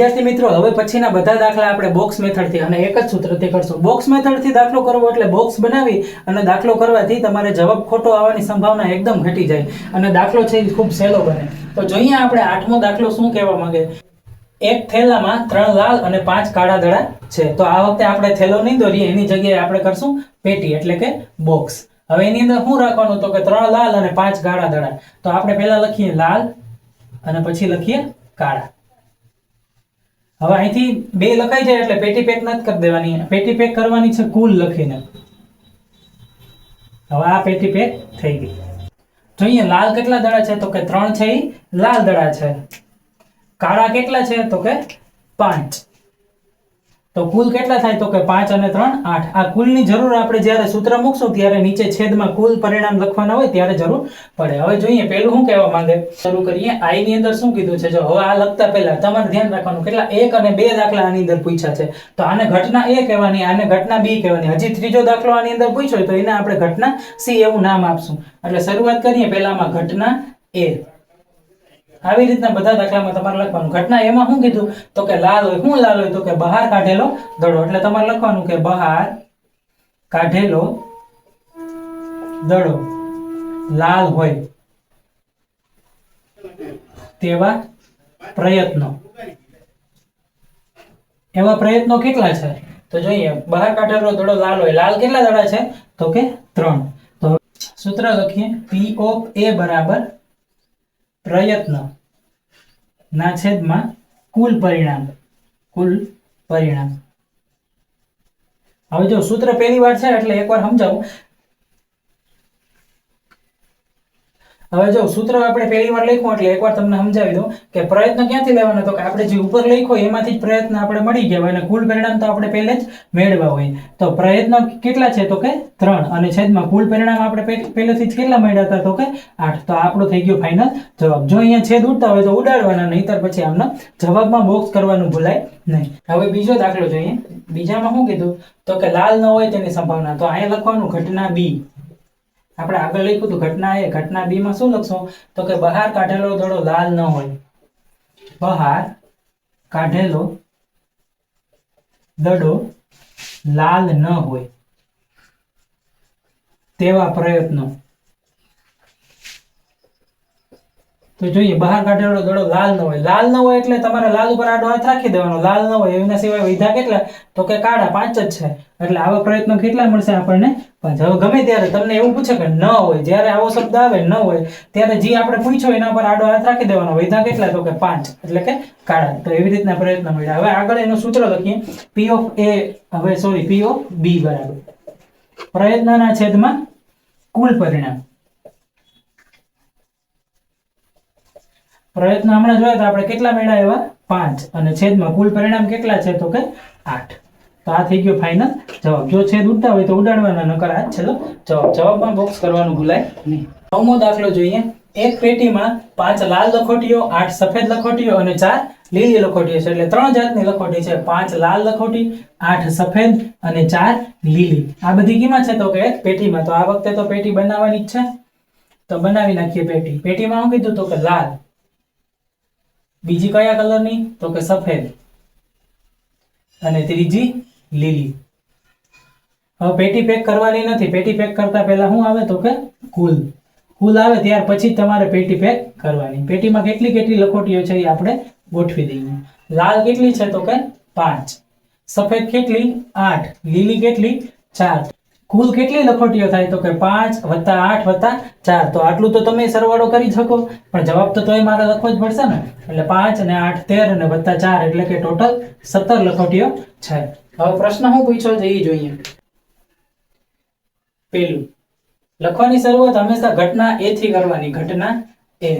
વિદ્યાર્થી મિત્રો, હવે પછીના બધા દાખલા આપણે બોક્સ મેથડથી અને એક જ સૂત્રથી કરશું. બોક્સ મેથડથી દાખલો કરવો એટલે બોક્સ બનાવી અને દાખલો કરવાથી તમારે જવાબ ખોટો આવવાની સંભાવના એકદમ ઘટી જાય અને દાખલો છે ખૂબ સહેલો બને. તો જોઈએ આપણે આઠમો દાખલો શું કહેવા માંગે? એક થેલામાં ત્રણ લાલ અને પાંચ કાળા દડા છે. તો આ વખતે આપણે થેલો નહીં દોરીએ, એની જગ્યાએ આપણે કરશું પેટી એટલે કે બોક્સ હવે એની અંદર શું રાખવાનું? તો કે ત્રણ લાલ અને પાંચ કાળા દડા. તો આપણે પહેલા લખીએ લાલ અને પછી લખીએ કાળા. હવે અહીંથી બે લખાઈ જાય એટલે પેટી પેક નથી કરી દેવાની. પેટી પેક કરવાની છે કુલ લખીને. હવે આ પેટી પેક થઈ ગઈ. તો અહીંયા લાલ કેટલા દડા છે? તો કે ત્રણ છે લાલ દડા છે. કાળા કેટલા છે? તો કે પાંચ. તો કુલ કેટલા થાય તો કે પાંચ અને ત્રણ? આઠ. આ કુલની જરૂર આપણે જ્યારે સૂત્ર મૂકશું, ત્યારે નીચે છેદમાં કુલ પરિણામ લખવાના હોય ત્યારે જરૂર પડે. હવે જોઈએ, પેલું શું કહેવા માંગે? શરૂ કરીએ. આઈ ની અંદર શું કીધું છે? જો, હવે આ લખતા પહેલા તમારે ધ્યાન રાખવાનું કેટલા એક અને બે દાખલા આની અંદર પૂછ્યા છે. તો આને ઘટના એ કહેવાની, આને ઘટના બી કહેવાની. હજી ત્રીજો દાખલો આની અંદર પૂછ્યો તો એને આપણે ઘટના સી એવું નામ આપશું. એટલે શરૂઆત કરીએ પહેલામાં ઘટના એ. આવી રીતના બધા દાખલામાં તમારે લખવાનું. ઘટના એમાં શું કીધું? તો કે લાલ હોય. શું લાલ હોય? તો કે બહાર કાઢેલો દડો. એટલે તમારે લખવાનું કે બહાર કાઢેલો દડો. લાલ હોય તેવા પ્રયત્નો. એવા પ્રયત્નો કેટલા છે? તો જોઈએ. બહાર કાઢેલો દડો લાલ હોય. લાલ કેટલા દડા છે? તો કે ત્રણ. તો સૂત્ર લખીએ. પી ઓફ એ બરાબર પ્રયત્ન. ના છેદમાં કુલ પરિણામ કુલ પરિણામ. હવે જો સૂત્ર પહેલી વાર છે એટલે એકવાર સમજાવું હવે જો સૂત્ર આપણે પહેલી વાર લખ્યું એટલે એકવાર તમને સમજાવી દઉં કે પ્રયત્ન ક્યાંથી લેવાનો? તો કે આપણે જે ઉપર લખ્યો એમાંથી જ પ્રયત્ન આપણે મળી ગયા હોય. અને કુલ પરિણામ તો આપણે પહેલે જ મેળવ્યા હોય. તો પ્રયત્ન કેટલા છે? તો કે ત્રણ. અને છેદમાં કુલ પરિણામ આપણે પહેલેથી જ કેટલા મળ્યા હતા? તો કે આઠ. તો આપણો થઈ ગયો ફાઇનલ જવાબ. જો અહીંયા છેદ ઉડતા હોય તો ઉડાડવાના, નહીતર પછી આમના જવાબમાં બોક્સ કરવાનું ભૂલાય નહીં. હવે બીજો દાખલો જોઈએ. બીજામાં શું કીધું? તો કે લાલ ન હોય તેની સંભાવના. તો અહીંયા લખવાનું ઘટના બી આપણે આગળ લખ્યું હતું, ઘટના એ, ઘટના બી માં શું લખશું? તો કે બહાર કાઢેલો દડો લાલ ન હોય. બહાર કાઢેલો દડો લાલ ન હોય. તેવા પ્રયત્નો. તો જોઈએ, બહાર કાઢેલો દડો લાલ ન હોય. લાલ ન હોય એટલે તમારે લાલ ઉપર આડો હાથ રાખી દેવાનો. લાલ ન હોય, એના સિવાય વિધા કેટલા? તો કે કાળા, પાંચ જ છે. એટલે આવા પ્રયત્નો કેટલા મળશે આપણને? પાંચ. હવે ગમે ત્યારે તમને એવું પૂછે કે ન હોય, જ્યારે આવો શબ્દ આવે ન હોય, ત્યારે જે આપણે પૂછ્યો એના પર આડો હાથ રાખી દેવાનો. વિધા કેટલા? તો કે પાંચ. એટલે કે કાળા. તો એવી રીતના પ્રયત્ન મળ્યા. હવે આગળ એનું સૂત્ર લખીએ. પી ઓફ એ હવે સોરી પી ઓફ બી બરાબર. પ્રયત્નના છેદમાં કુલ પરિણામ. પ્રયત્ન હમણાં જોયા તો આપણે કેટલા મેળા એવા? પાંચ. અને છેદમાં કુલ પરિણામ કેટલા છે તો કે આઠ. તો આ થઈ ગયો ફાઇનલ જવાબ. જો છેદ ઉડતા હોય તો ઉડાડવાના, નકર આ છેલ્લો જવાબ. જવાબમાં બોક્સ કરવાનું ભૂલાય નહીં. નવમો દાખલો જોઈએ. એક પેટીમાં પાંચ લાલ લખોટીઓ, આઠ સફેદ લખોટીઓ અને ચાર લીલી લખોટીઓ છે. એટલે ત્રણ જાતની લખોટી છે. પાંચ લાલ લખોટી, આઠ સફેદ અને ચાર લીલી. આ બધી કીમાં છે તો કે એક પેટીમાં. તો આ વખતે તો પેટી બનાવવાની જ છે. તો બનાવી નાખીએ પેટી. પેટીમાં શું કીધું તો કે લાલ. બીજી કયા કલરની? તો કે સફેદ. અને ત્રીજી લીલી. હવે પેટી પેક કરવાની નથી. પેટી પેક કરતા પહેલા શું આવે? તો કે કુલ. કુલ આવે ત્યાર પછી તમારે પેટી પેક કરવાની. પેટીમાં કેટલી કેટલી લખોટીઓ છે એ આપણે ગોઠવી દઈએ. લાલ કેટલી છે? તો કે પાંચ. સફેદ કેટલી? આઠ. લીલી કેટલી? ચાર. કુલ કેટલી લખોટીઓ થાય? તો કે પાંચ વત્તા આઠ વત્તા ચાર. તો આટલું તો તમે સરવાળો કરી શકો. પણ જવાબ તો તોય મારે લખવો જ પડશે ને. એટલે પાંચ અને આઠ તેર અને વત્તા ચાર એટલે કે ટોટલ સત્તર લખોટીઓ છે. હવે પ્રશ્ન શું પૂછ્યો છે એ જોઈએ. પેલું. લખવાની શરૂઆત હંમેશા ઘટના એ થી કરવાની, ઘટના એ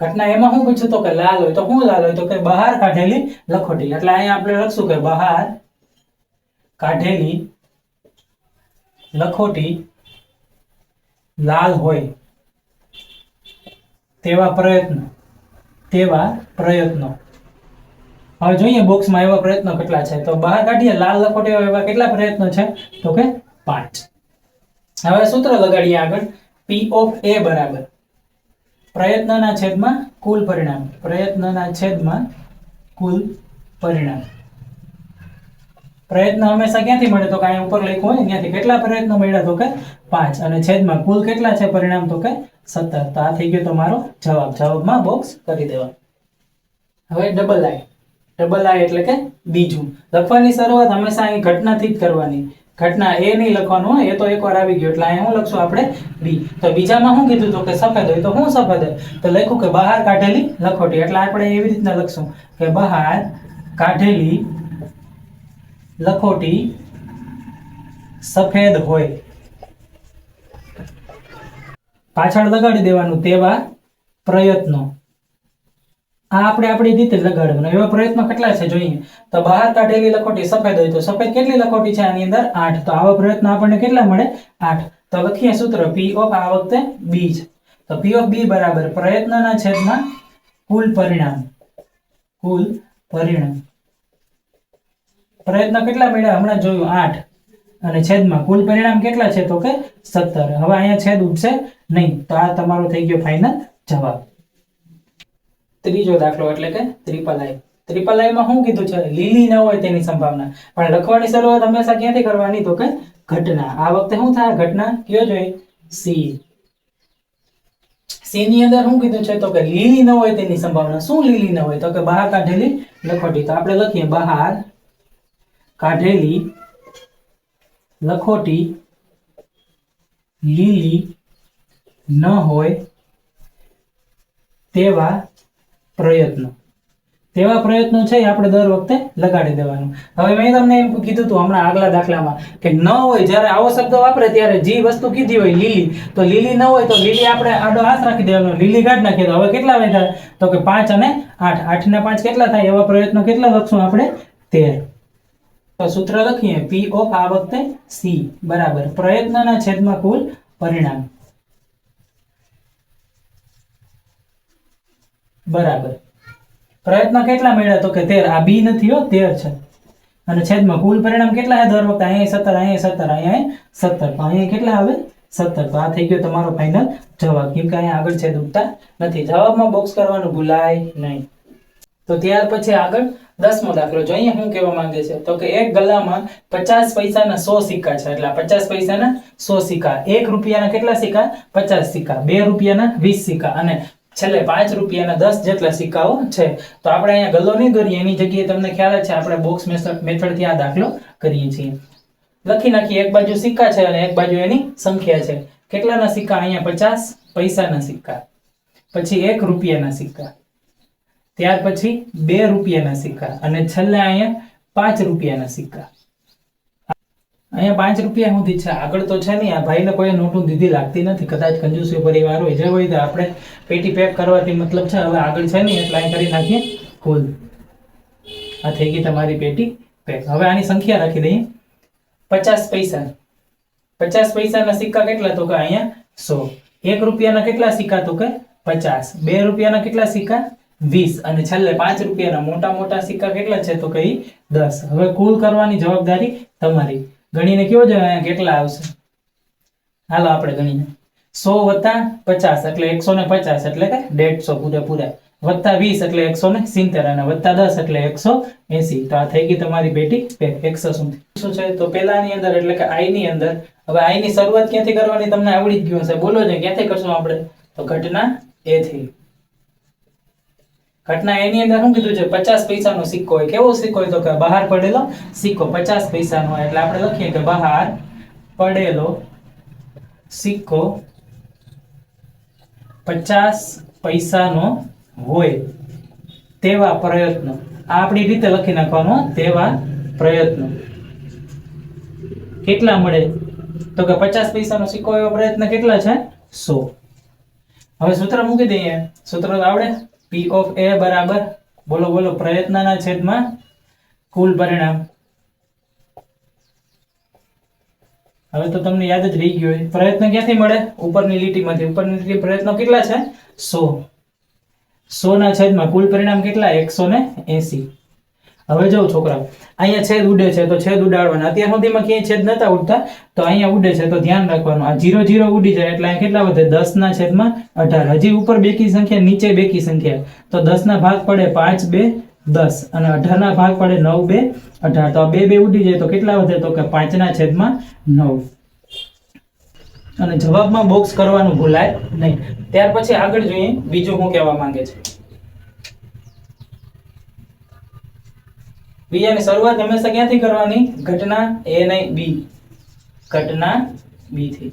ઘટના એમાં શું પૂછ્યું તો કે લાલ હોય, તો શું લાલ હોય? તો કે બહાર કાઢેલી લખોટી. એટલે અહીંયા આપણે લખશું કે બહાર કાઢેલી લખોટી લાલ હોય તેવા પ્રયત્નો તેવા પ્રયત્નો. હવે જોઈએ બોક્સમાં એવા પ્રયત્નો કેટલા છે. તો બહાર કાઢીએ, લાલ લખોટીઓ એવા કેટલા પ્રયત્નો છે? તો કે પાંચ. હવે સૂત્ર લગાડીએ આગળ. પી ઓફ એ બરાબર. પ્રયત્નના છેદમાં કુલ પરિણામ. પ્રયત્નના છેદમાં કુલ પરિણામ. પ્રયત્ન હંમેશા ક્યાંથી મળે? તો કે અહીંયા ઉપર લખ્યું હોય ત્યાંથી કેટલા પ્રયત્નો મળ્યા? તો કે પાંચ. અને છેદમાં કુલ કેટલા છે પરિણામ? તો કે સત્તર. તો આ થઈ ગયો તમારો જવાબ. જવાબમાં બોક્સ કરી દેવા હવે ડબલ આઈ ડબલ આઈ એટલે કે બીજું. લખવાની શરૂઆત હંમેશા અહીં ઘટનાથી જ કરવાની. ઘટના એ નહીં લખવાનું હોય એ તો એકવાર આવી ગયો. એટલે અહીંયા હું લખશું આપણે બી તો બીજામાં શું કીધું તો કે સફેદ હોય. તો શું સફેદ હોય? તો લખ્યું કે બહાર કાઢેલી લખોટી. એટલે આપણે એવી રીતના લખશું કે બહાર કાઢેલી લખોટી સફેદ હોય. પાછળ લગાડી દેવાનું તેવા પ્રયત્નો. આ આપણે આપણી રીતે લગાડવાનું. એવા પ્રયત્નો કેટલા છે જોઈએ? તો બહાર કાઢેલી લખોટી સફેદ હોય તો સફેદ કેટલી લખોટી છે આની અંદર? આઠ. તો આવા પ્રયત્નો આપણને કેટલા મળે? આઠ. તો લખીએ સૂત્ર પી ઓફ આ વખતે બી તો પી ઓફ બી બરાબર પ્રયત્નના છેદમાં કુલ પરિણામ. કુલ પરિણામ. પ્રયત્ન કેટલા મળ્યા? હમણાં જોયું, આઠ. અને છેદમાં. કુલ પરિણામ કેટલા છે? તો કે સત્તર. હવે અહીંયા છેદ ઉઠશે નહીં. તો આ તમારો થઈ ગયો ફાઇનલ જવાબ. ત્રીજો દાખલો એટલે કે ત્રિપલ આઈ. ત્રિપલ આઈ શું કીધું છે? લીલી ન હોય તેની સંભાવના. પણ લખવાની શરૂઆત હંમેશા ક્યાંથી કરવાની? તો કે ઘટના. આ વખતે શું થાય? ઘટના કયો જોઈએ? સી. સી ની અંદર શું કીધું છે? તો કે લીલી ન હોય તેની સંભાવના. શું લીલી ન હોય? તો કે બહાર કાઢેલી લખોટી. તો આપણે લખીએ બહાર કાઢેલી લખોટી લીલી ન હોય તેવા પ્રયત્નો. તેવા પ્રયત્નો છે આપણે દર વખતે લગાડી દેવાનું. હવે મેં તમને એમ કીધું હતું હમણાં આગલા દાખલામાં કે ન હોય, જ્યારે આવો શબ્દ વાપરે ત્યારે જે વસ્તુ કીધી હોય, લીલી. તો લીલી ન હોય તો લીલી આપણે આડો હાથ રાખી દેવાનો, લીલી કાઢ નાખીએ તો હવે કેટલા વધ્યા તો કે પાંચ અને આઠ. આઠ ને પાંચ કેટલા થાય? એવા પ્રયત્નો કેટલા લખશું આપણે? તેર. તો સૂત્ર લખીએ પી ઓફ આ વખતે સી બરાબર. પ્રયત્નના છેદમાં કુલ પરિણામ. બરાબર. પ્રયત્ન કેટલા મળ્યા? તો કે તેર. આ બી નથી હો, તેર છે. અને છેદમાં કુલ પરિણામ કેટલા છે? દર વખતે અહીંયા સત્તર અહીંયા સત્તર અહીંયા સત્તર. અહીંયા કેટલા આવે? સત્તર. તો આ થઈ ગયો તમારો ફાઇનલ જવાબ. કેમ કે અહીંયા આગળ છેદ ઉગતા નથી. જવાબમાં બોક્સ કરવાનું ભૂલાય નહીં. તો ત્યાર પછી આગળ દસમો દાખલો. જોઈએ શું કહેવા માંગે છે? તો કે એક ગલ્લામાં પચાસ પૈસાના સો સિક્કા છે. એટલે પચાસ પૈસાના સો સિક્કા. એક રૂપિયાના કેટલા સિક્કા? પચાસ સિક્કા. બે રૂપિયાના વીસ સિક્કા. અને છેલ્લે પાંચ રૂપિયાના દસ જેટલા સિક્કાઓ છે. તો આપણે અહીંયા ગલ્લો નહીં કરીએ. એની જગ્યાએ તમને ખ્યાલ છે, આપણે બોક્સ મેથડ મેથડથી આ દાખલો કરીએ છીએ. લખી નાખીએ. એક બાજુ સિક્કા છે અને એક બાજુ એની સંખ્યા છે. કેટલાના સિક્કા? અહીંયા પચાસ પૈસાના સિક્કા. પછી એક રૂપિયાના સિક્કા. ત્યાર પછી બે રૂપિયાના સિક્કા અને છેલ્લે અહીંયા પાંચ રૂપિયાના સિક્કા. અહીંયા પાંચ રૂપિયા સુધી છે. આગળ તો છે નહીં. આ ભાઈને કોઈ નોટું દીધી લાગતી નથી. કદાચ કંજુસી પરિવાર હોય. જે હોય તો આપણે પેટી પેક કરવાથી મતલબ છે. હવે આગળ છે નહીં. એટલે અહીં કરી નાખીએ. કુલ આ થઈ ગઈ તમારી પેટી પેક. હવે આની સંખ્યા રાખી દઈએ. પચાસ પૈસા. પચાસ પૈસાના સિક્કા કેટલા તો કે અહીંયા સો. એક રૂપિયાના કેટલા સિક્કા તો કે પચાસ. બે રૂપિયાના કેટલા સિક્કા? વીસ. અને છેલ્લે પાંચ રૂપિયાના મોટા મોટા સિક્કા કેટલા છે તો કઈ દસ. હવે કુલ કરવાની જવાબદારી તમારી. ગણીને છે અહીંયા કેટલા આવશે? હાલો આપણે ગણીને. સો વત્તા પચાસ એટલે એકસો ને પચાસ એટલે કે દેડસો પૂરેપૂરા. વત્તા વીસ એટલે એકસો ને સિત્તેર અને વત્તા દસ એટલે એકસો એસી. તો આ થઈ ગઈ તમારી બેટી પેક એકસો સુધી. શું છે? તો પેલાની અંદર એટલે કે આઈ ની અંદર. હવે આઈ ની શરૂઆત ક્યાંથી કરવાની? તમને આવડી જ ગયું હશે. બોલો છે ક્યાંથી કરશું આપણે? તો ઘટના એ થી ઘટના એની અંદર શું કીધું છે? પચાસ પૈસાનો સિક્કો હોય. કેવો સિક્કો હોય તો કે બહાર પડેલો સિક્કો, પચાસ પૈસાનો હોય. એટલે આપણે લખીએ કે બહાર પડેલો સિક્કો પચાસ પૈસાનો હોય. તેવા પ્રયત્નો. આ આપણી રીતે લખી નાખવાનો તેવા પ્રયત્નો. કેટલા મળે? તો કે પચાસ પૈસાનો સિક્કો એવા પ્રયત્ન કેટલા છે? સો. હવે સૂત્ર મૂકી દઈએ. સૂત્ર આવડે. પી ઓફ એ બરાબર. બોલો બોલો, પ્રયત્નના છેદમાં કુલ પરિણામ. હવે તો તમને યાદ જ રહી ગયો હોય. પ્રયત્ન ક્યાંથી મળે? ઉપરની લીટીમાંથી. ઉપરની લીટી પ્રયત્નો કેટલા છે? સો. સો ના છેદમાં કુલ પરિણામ કેટલા? એકસો ને એસી. હવે જો છોકરા, અહીંયા છેદ ઉડે છે તો છેદ ઉડાડવાના. અત્યાર સુધીમાં ક્યાંય છેદ નતા ઉડતા, તો અહીંયા ઉડે છે, તો ધ્યાન રાખવાનું. આ જીરો જીરો ઉડી જાય એટલે અહીંયા કેટલા વધે? દસ ના છેદમાં અઢાર. હજી ઉપર બેકી સંખ્યા, નીચે બેકી સંખ્યા. તો દસ ના ભાગ પડે પાંચ, બે, દસ. અને અઢારના ભાગ પડે નવ, બે, અઢાર. તો આ બે બે ઉડી જાય તો કેટલા વધે? તો કે પાંચના છેદમાં નવ. અને જવાબમાં બોક્સ કરવાનું ભૂલાય નહીં. ત્યાર પછી આગળ જોઈએ બીજું શું કહેવા માંગે છે. બીજાની શરૂઆત હંમેશા ક્યાંથી કરવાની? ઘટના એ નહીં બી ઘટના બી થી.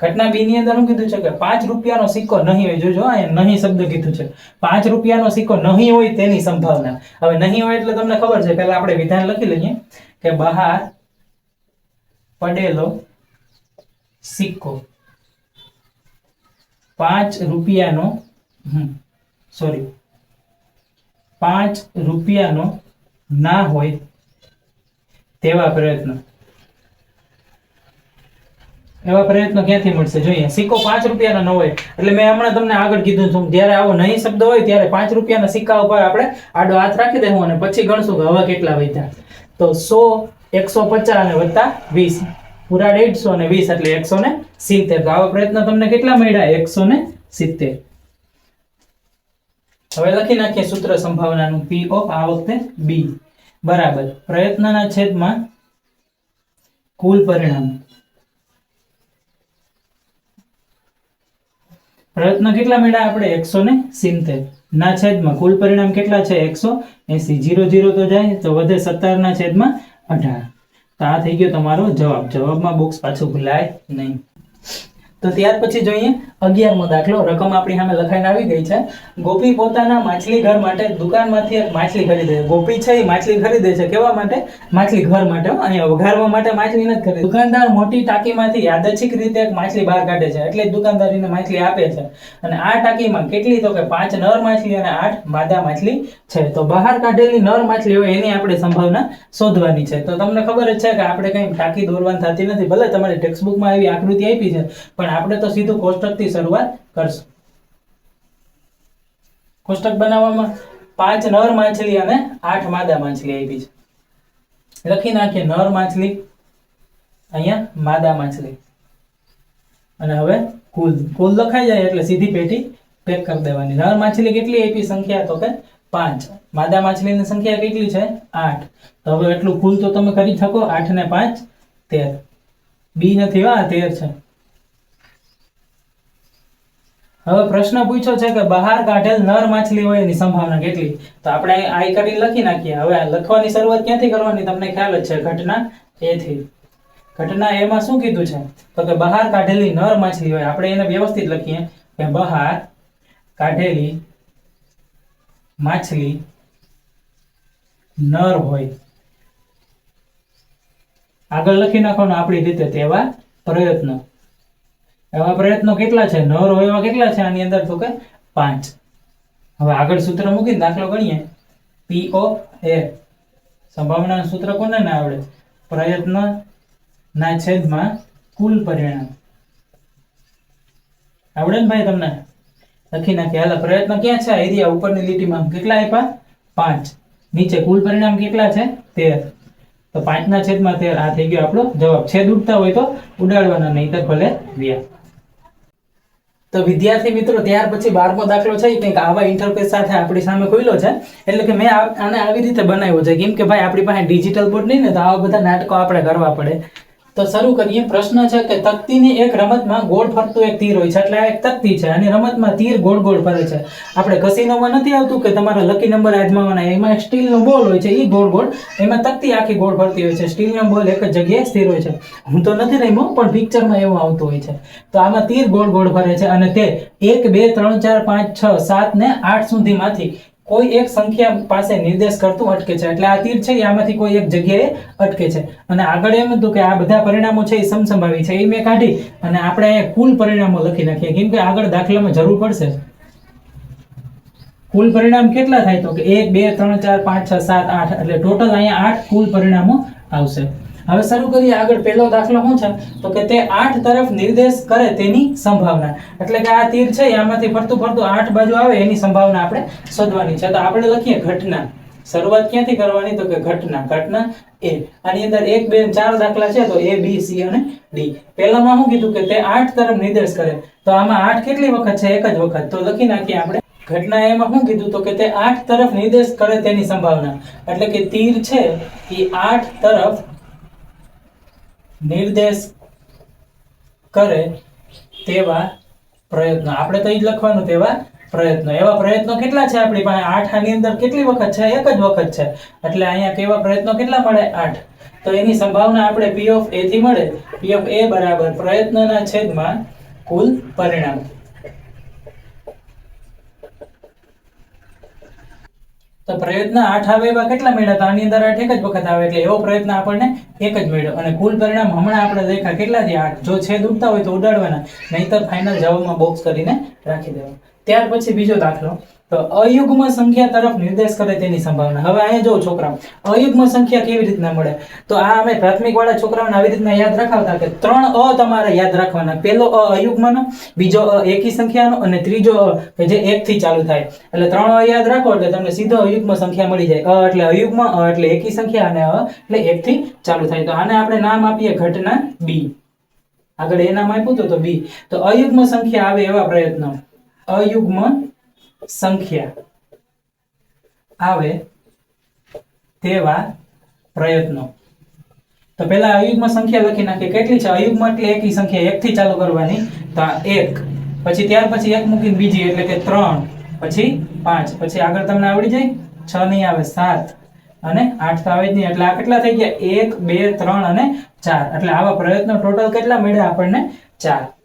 ઘટના બી ની અંદર શું કીધું છે કે પાંચ રૂપિયાનો સિક્કો નહીં હોય. જોજો અહીંયા નહીં શબ્દ કીધું છે. પાંચ રૂપિયાનો સિક્કો નહીં હોય તેની સંભાવના. હવે નહીં હોય એટલે તમને ખબર છે, પહેલા આપણે વિધાન લખી લઈએ કે બહાર પડેલો સિક્કો. પાંચ રૂપિયાનો સોરી પાંચ રૂપિયાનો ના હોય તેવા પ્રયત્ન. એવા પ્રયત્નો ક્યાંથી મળશે? જોઈએ, સિક્કો પાંચ રૂપિયાનો ન હોય. એટલે મેં હમણાં તમને આગળ કીધું છું જ્યારે આવો નહીં શબ્દ હોય ત્યારે પાંચ રૂપિયાના સિક્કા ઉપર આપણે આડો હાથ રાખી દેવું અને પછી ગણશું કે હવે કેટલા વધ્યા. તો સો એકસો પચાસ અને વત્તા વીસ. પૂરા દેડસો ને વીસ એટલે એકસો ને સિત્તેર. તો આવા પ્રયત્ન તમને કેટલા મળ્યા? એકસો ને સિત્તેર. હવે લખી નાખીએ સૂત્ર સંભાવનાનું પી ઓફ આ વખતે બી બરાબર. પ્રયત્નના છેદમાં કુલ પરિણામ. પ્રયત્ન કેટલા મળ્યા આપણે? એકસો ને સિત્તેર. ના છેદમાં કુલ પરિણામ કેટલા છે? એકસો એસી. જીરો જીરો તો જાય, તો વધે સત્તર ના છેદમાં અઢાર. તો આ થઈ ગયો તમારો જવાબ. જવાબમાં બોક્સ પાછું ભૂલાય નહીં. તો ત્યાર પછી જોઈએ અગિયારમો દાખલો. રકમ આપણી સામે લખાઈને આવી ગઈ છે. ગોપી પોતાના માછલી ઘર માટે દુકાનમાંથી એક માછલી ખરીદે છે. ગોપી છે એ માછલી ખરીદે છે. કેવા માટે? માછલી ઘર માટે. અહીંયા વઘારવા માટે માછલી નથી ખરીદી દુકાનદાર મોટી ટાંકીમાંથી યાદચ્છિક રીતે એક માછલી બહાર કાઢે છે. એટલે દુકાનદારીને માછલી આપે છે. અને આ ટાંકીમાં કેટલી તો કે પાંચ નર માછલી અને આઠ માદા માછલી છે. તો બહાર કાઢેલી નર માછલી હોય એની આપણે સંભાવના શોધવાની છે. તો તમને ખબર જ છે કે આપણે કંઈ ટાંકી દોરવાની થતી નથી. ભલે તમારી ટેક્સ્ટબુકમાં એવી આકૃતિ આપી છે, પણ આપણે તો સીધું કોષ્ટકથી શરૂઆત કરશું. કોષ્ટક બનાવવામાં પાંચ નર માછલી અને આઠ માદા માછલી આવી છે. લખી નાખીએ નર માછલી, અહીંયા માદા માછલી. અને હવે કુલ. કુલ લખાઈ જાય એટલે સીધી પેટી પેક કરી દેવાની. નર માછલી કેટલી આપી સંખ્યા? તો કે પાંચ. માદા માછલીની સંખ્યા કેટલી છે? આઠ. તો હવે એટલું કુલ તો તમે કરી શકો. આઠ ને પાંચ, તેર. બી નથી હા તેર છે. હવે પ્રશ્ન પૂછ્યો છે કે બહાર કાઢેલ નર માછલી હોય એની સંભાવના કેટલી? તો આપણે આઈ કરીને લખી નાખીએ. હવે લખવાની શરૂઆત ક્યાંથી કરવાની તમને ખ્યાલ જ છે ઘટના એ થી. ઘટના એમાં શું કીધું છે? તો કે બહાર કાઢેલી નર માછલી હોય. આપણે એને વ્યવસ્થિત લખીએ કે બહાર કાઢેલી માછલી નર હોય. આગળ લખી નાખવાનો આપણી રીતે તેવા પ્રયત્નો. એવા પ્રયત્નો કેટલા છે? નર હોય એવા કેટલા છે આની અંદર? તો કે પાંચ. હવે આગળ સૂત્ર મૂકીને દાખલો ગણીએ. પીઓ એ સંભાવનાનું સૂત્ર કોને ના આવડે? પ્રયત્ન ના છેદમાં કુલ પરિણામ. આવડે ને ભાઈ તમને? લખી નાખીએ. હાલ, પ્રયત્ન ક્યાં છે? એરિયા ઉપરની લીટીમાં કેટલા આપ્યા? પાંચ. નીચે કુલ પરિણામ કેટલા છે? તેર. તો પાંચના છેદમાં તેર, આ થઈ ગયો આપણો જવાબ. છેદ ઉડતા હોય તો ઉડાડવાના નહીં તો ભલે વ્યા તો વિદ્યાર્થી મિત્રો, ત્યાર પછી બારમો દાખલો છે કંઈક આવા ઇન્ટરફેસ સાથે આપણી સામે ખુલ્લો છે. એટલે કે મેં આને આવી રીતે બનાવ્યો છે. કેમ કે ભાઈ, આપણી પાસે ડિજિટલ બોર્ડ નહીં ને, તો આવા બધા નાટકો આપણે કરવા પડે. તો શરૂ કરીએ. પ્રશ્ન છે કે તકતીની એક રમતમાં ગોળ ફરતું એક તીર હોય છે. એટલે આ એક તકતી છે અને રમતમાં તીર ગોળ ગોળ ફરે છે. આપણે કસીનોમાં નથી આવતું કે તમારા લકી નંબર આજમાવાના એમાં એક સ્ટીલનો બોલ હોય છે એ ગોળ ગોળ. એમાં તકતી આખી ગોળ ફરતી હોય છે. સ્ટીલનો બોલ એક જ જગ્યાએ સ્થિર હોય છે. હું તો નથી રમ્યો, પણ પિક્ચરમાં એવું આવતું હોય છે. તો આમાં તીર ગોળ ગોળ ફરે છે અને તે એક, બે, ત્રણ, ચાર, પાંચ, છ, સાત ને આઠ સુધીમાંથી કોઈ એક સંખ્યા પાસે નિર્દેશ કરતું અટકે છે. એટલે આ તીર છે, એ આમાંથી કોઈ એક જગ્યાએ અટકે છે. અને આગળ એમ હતું કે આ બધા પરિણામો છે, એ સમસંભાવી છે. એ મેં કાઢી અને આપણે અહીંયા કુલ પરિણામો લખી નાખીએ. કેમ કે આગળ દાખલામાં જરૂર પડશે. કુલ પરિણામ કેટલા થાય તો કે એક, બે, ત્રણ, ચાર, પાંચ, છ, સાત, આઠ. એટલે ટોટલ અહીંયા આઠ કુલ પરિણામો આવશે. હવે શરૂ કરીએ આગળ. પહેલો દાખલો શું છે? તો કે તે આઠ તરફ નિર્દેશ કરે તેની સંભાવના. એટલે કે આ તીર છે આમાંથી ફરતું ફરતું આઠ બાજુ આવે, એની સંભાવના આપણે શોધવાની છે. તો આપણે લખીએ ઘટના. શરૂઆત ક્યાંથી કરવાની? તો કે ઘટના. ઘટના એ. આની અંદર એક, બે ચાર દાખલા છે, તો એ, બી, સી અને ડી. પહેલામાં શું કીધું કે તે આઠ તરફ નિર્દેશ કરે. તો આમાં આઠ કેટલી વખત છે? એક જ વખત. તો લખી નાખીએ આપણે. ઘટના એમાં શું કીધું? તો કે તે આઠ તરફ નિર્દેશ કરે તેની સંભાવના. એટલે કે તીર છે એ આઠ તરફ નિર્દેશ કરે તેવા પ્રયત્નો. આપણે તો એ જ લખવાનું, તેવા પ્રયત્નો. એવા પ્રયત્નો કેટલા છે આપણી પાસે? આઠ આની અંદર કેટલી વખત છે? એક જ વખત છે. એટલે અહીંયા કેવા પ્રયત્નો કેટલા મળે? આઠ. તો એની સંભાવના આપણે પી ઓફ એથી મળે. પી ઓફ એ બરાબર પ્રયત્નના છેદમાં કુલ પરિણામ. તો પ્રયત્ન આઠ આવે એવા કેટલા મળ્યા તો આની અંદર આઠ એક જ વખત આવે એટલે એવો પ્રયત્ન આપણને એક જ મળ્યો. અને કુલ પરિણામ હમણાં આપણે દેખા કેટલા થયા આઠ. જો છેદ ઉડતા હોય તો ઉડાડવાના. નહીતર ફાઇનલ જવાબમાં બોક્સ કરીને રાખી દેવાનું. ત્યાર પછી બીજો દાખલો. તો અયુગ્મ સંખ્યા તરફ નિર્દેશ કરે તેની સંભાવના. હવે અહીંયા જો છોકરા અયુગ્મ સંખ્યા કેવી રીતના મળે? તો આ અમે પ્રાથમિક વાળા છોકરાઓને આવી રીતના યાદ રાખાવતા કે ત્રણ અ તમારે યાદ રાખવાના. પહેલો અ અયુગ્મનો, બીજો અ એકી સંખ્યાનો અને ત્રીજો અ કે જે એક થી ચાલુ થાય. એટલે ત્રણ અ યાદ રાખો એટલે તમને સીધો અયુગ્મ સંખ્યા મળી જાય. અ એટલે અયુગ્મ, અ એટલે એકી સંખ્યા અને અ એટલે એક થી ચાલુ થાય. તો આને આપણે નામ આપીએ ઘટના બી. આગળ એ નામ આપ્યું હતું તો બી. તો અયુગ્મ સંખ્યા આવે એવા પ્રયત્નો. અયુગ્મ સંખ્યા. આવે તેવા પ્રયત્નો. તો પહેલા અયુગ્મ સંખ્યા લખી નાખીએ. કેટલી છે? અયુગ્મ એટલે એકી સંખ્યા એક થી ચાલુ કરવાની. તો આ એક. પછી ત્યાર પછી એક મૂકીને બીજી, એટલે કે ત્રણ. પછી પાંચ. પછી આગળ તમને આવડી જાય? છ નહીં આવે, સાત. અને આઠ તો આવે જ નહીં. એટલે આ કેટલા થઈ ગયા? એક, બે, ત્રણ અને ચાર. એટલે આવા પ્રયત્નો ટોટલ કેટલા મળ્યા આપણને? ચાર.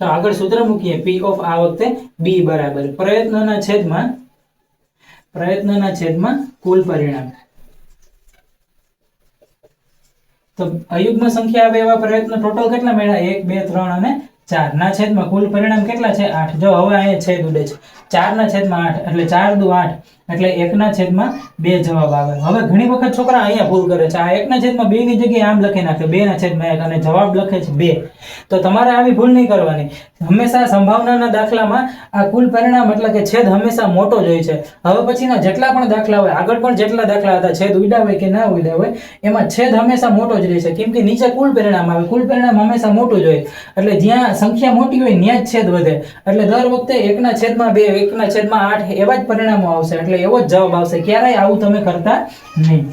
તો આગળ સૂત્ર મૂકીએ. પી ઓફ આ વખતે બી બરાબર. પ્રયત્નના છેદમાં પ્રયત્નના છેદમાં કુલ પરિણામ. તો અયુગ્મ સંખ્યા આવે એવા પ્રયત્નો ટોટલ કેટલા મળ્યા? એક, બે, ત્રણ અને ચાર. ના છેદમાં કુલ પરિણામ કેટલા છે? આઠ. જો હવે અહીંયા છેદ ઉડે છે. ચાર ના છેદમાં આઠ એટલે ચાર દુ આઠ એટલે એકના છેદમાં બે જવાબ આવે. હવે ઘણી વખત છોકરા અહીંયા ભૂલ કરે છે. આ એકના છેદમાં બે ની જગ્યાએ આમ લખી નાખે. બે ના છેદમાં એક અને જવાબ લખે છે બે. તો તમારે આવી ભૂલ નહીં કરવાની. હંમેશા સંભાવનાના દાખલામાં આ કુલ પરિણામ એટલે કે છેદ હંમેશા મોટો જ હોય છે. હવે પછીના જેટલા પણ દાખલા હોય, આગળ પણ જેટલા દાખલા હતા, છેદ ઉડ્યા હોય કે ના ઉડ્યા હોય, એમાં છેદ હંમેશા મોટો જ રહેશે કેમ કે નીચે કુલ પરિણામ આવે. કુલ પરિણામ હંમેશા મોટું જ હોય. એટલે જ્યાં સંખ્યા મોટી હોય, ત્યાં જ છેદ વધે. એટલે દર વખતે એકના છેદમાં બે એકના છેદમાં આઠ, એવા જ પરિણામો આવશે. એટલે એવો જ જવાબ આવશે. ક્યારેય આવું તમે કરતા નહીં.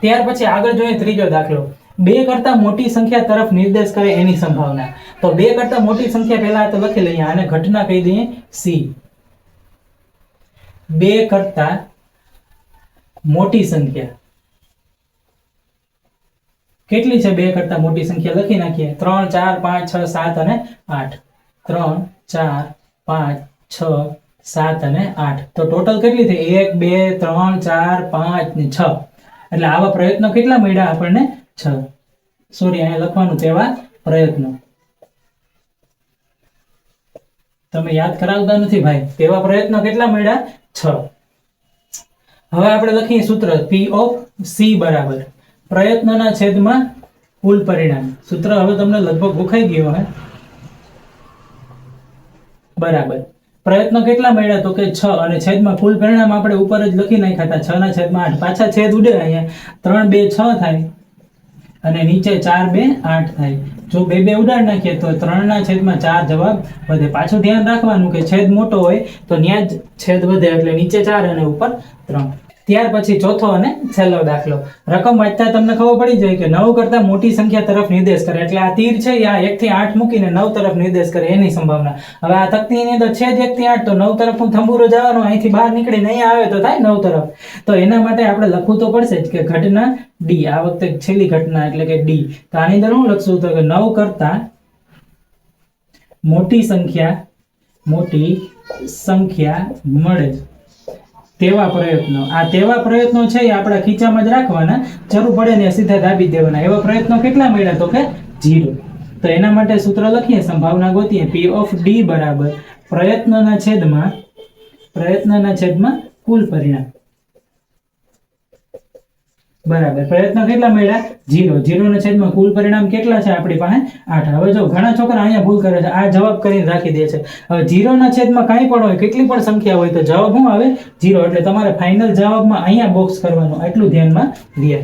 ત્યાર પછી આગળ જોઈએ ત્રીજો દાખલો. બે કરતા મોટી સંખ્યા તરફ નિર્દેશ કરે એની સંભાવના. તો બે કરતા મોટી સંખ્યા પહેલા તો લખી લઈએ આને ઘટના કહી દઈએ સી. બે કરતા મોટી સંખ્યા. કેટલી છે બે કરતા મોટી સંખ્યા? લખી નાખીએ. ત્રણ, ચાર, પાંચ, છ, સાત અને આઠ. ત્રણ, ચાર, પાંચ છ, સાત અને આઠ. તો ટોટલ કેટલી થઈ? એક, બે, ત્રણ, ચાર, પાંચ ને છ. એટલે આવા પ્રયત્નો કેટલા મળ્યા આપણને? છ. સોરી અહીંયા લખવાનું તેવા પ્રયત્નો. તમે યાદ કરાવતા નથી ભાઈ. તેવા પ્રયત્નો કેટલા મળ્યા? છ. હવે આપણે લખીએ સૂત્ર. પી ઓફ સી બરાબર. પ્રયત્નોના છેદમાં કુલ પરિણામ. સૂત્ર હવે તમને લગભગ ભૂખાઈ ગયો હે. બરાબર. પ્રયત્નો કેટલા મળ્યા? તો કે છ અને છેદમાં કુલ પરિણામ આપણે ઉપર જ લખી નાખ્યા હતા. છ ના છેદમાં આઠ. પાછા છેદ ઉડે અહીંયા. ત્રણ, બે, છ થાય. અને નીચે ચાર, બે, આઠ થાય. જો બે બે ઉડાડ નાખીએ તો ત્રણ ના છેદમાં ચાર જવાબ વધે. પાછું ધ્યાન રાખવાનું કે છેદ મોટો હોય તો ત્યાં જ છેદ વધે એટલે નીચે ચાર અને ઉપર ત્રણ. ત્યાર પછી ચોથો અને છેલ્લો દાખલો. રકમ વાંચતા તમને ખબર પડી જાય કે નવ કરતા મોટી સંખ્યા તરફ નિર્દેશ કરે. એટલે આ તીર છે આ એક થી આઠ મૂકીને નવ તરફ નિર્દેશ કરે એની સંભાવના. હવે આ તકતીની અંદર છે જ એક થી આઠ, તો નવ તરફ હું થંબુરો જવાનો, અહીંથી બહાર નીકળીને અહીંયા આવે તો થાય નવ તરફ. તો એના માટે આપણે લખવું તો પડશે જ કે ઘટના ડી આ વખતે છેલ્લી ઘટના એટલે કે ડી તો આની અંદર હું લખશું તો કે નવ કરતા મોટી સંખ્યા મોટી સંખ્યા મળે તેવા પ્રયત્નો. આ તેવા પ્રયત્નો છે એ આપણા ખીચામાં જ રાખવાના. જરૂર પડે ને સીધા દાબી દેવાના. એવા પ્રયત્નો કેટલા મળ્યા તો કે જીરો. તો એના માટે સૂત્ર લખીએ, સંભાવના ગોતીએ. પી ઓફ ડી બરાબર. પ્રયત્નના છેદમાં પ્રયત્નના છેદમાં કુલ પરિણામ. બરાબર. પ્રયત્ન કેટલા મળ્યા? જીરો જીરો ના છેદમાં કુલ પરિણામ કેટલા છે આપણી પાસે? આઠ. હવે જો ઘણા છોકરા અહીંયા ભૂલ કરે છે, આ જવાબ કરીને રાખી દે છે. હવે જીરો ના છેદમાં કાંઈ પણ હોય, કેટલી પણ સંખ્યા હોય, તો જવાબ શું આવે? જીરો એટલે તમારે ફાઇનલ જવાબમાં અહીંયા બોક્સ કરવાનું. એટલું ધ્યાનમાં રહે